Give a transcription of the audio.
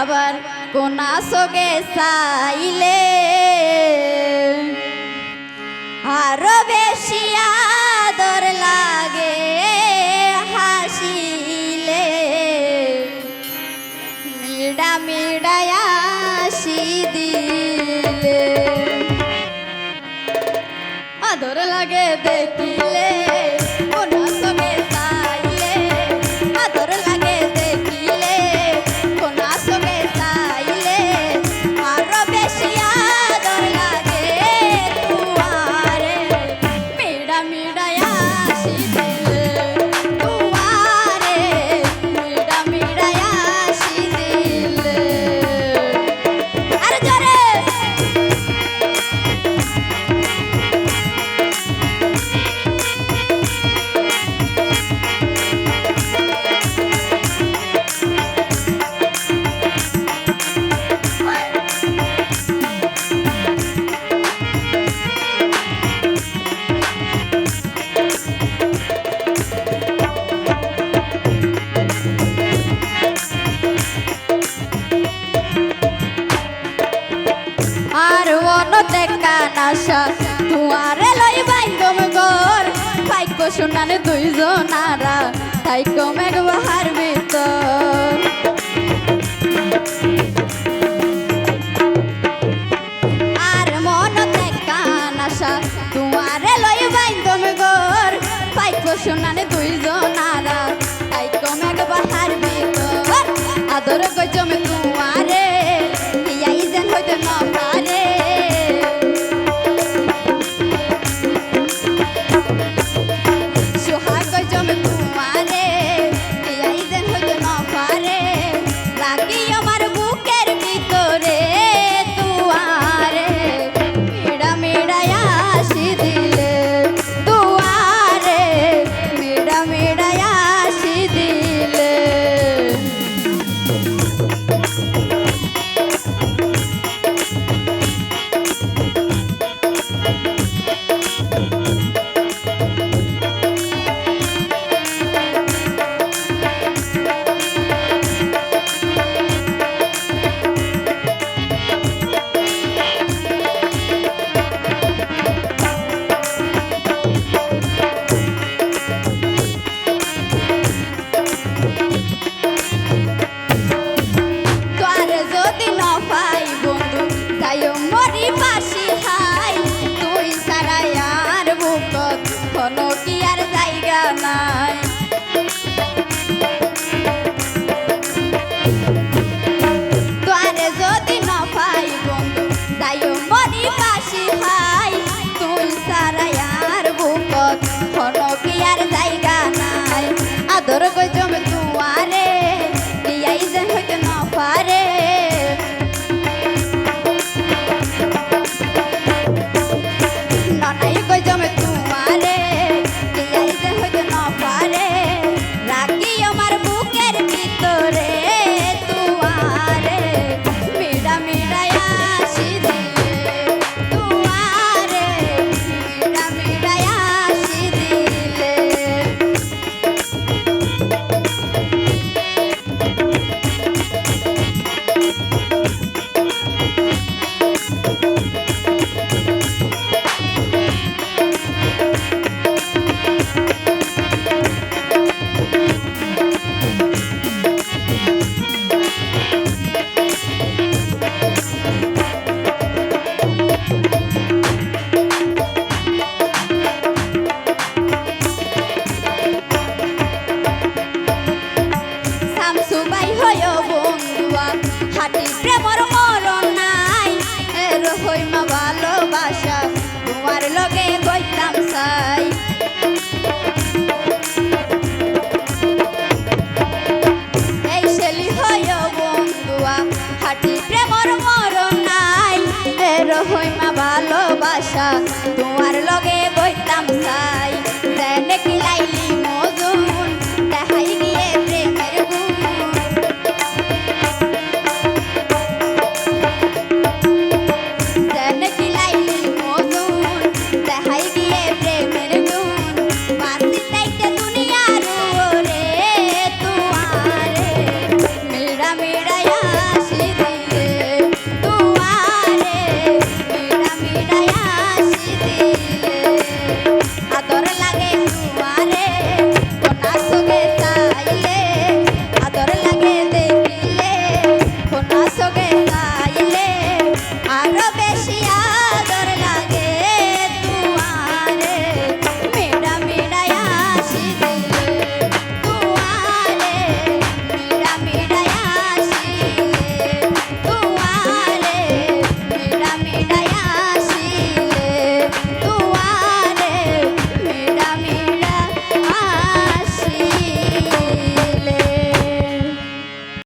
আবার কোনা সগে সাইলে আরও বেশি আদর লাগে হাসিলে। মিডা মিডা দিলে। আদর লাগে দেখিলে। রায়া শুনানে দুইজনারা তাই কমে বাহার ভিতর আর দুইজনারা তাই কমে বাহার ভিতর আদর গজমে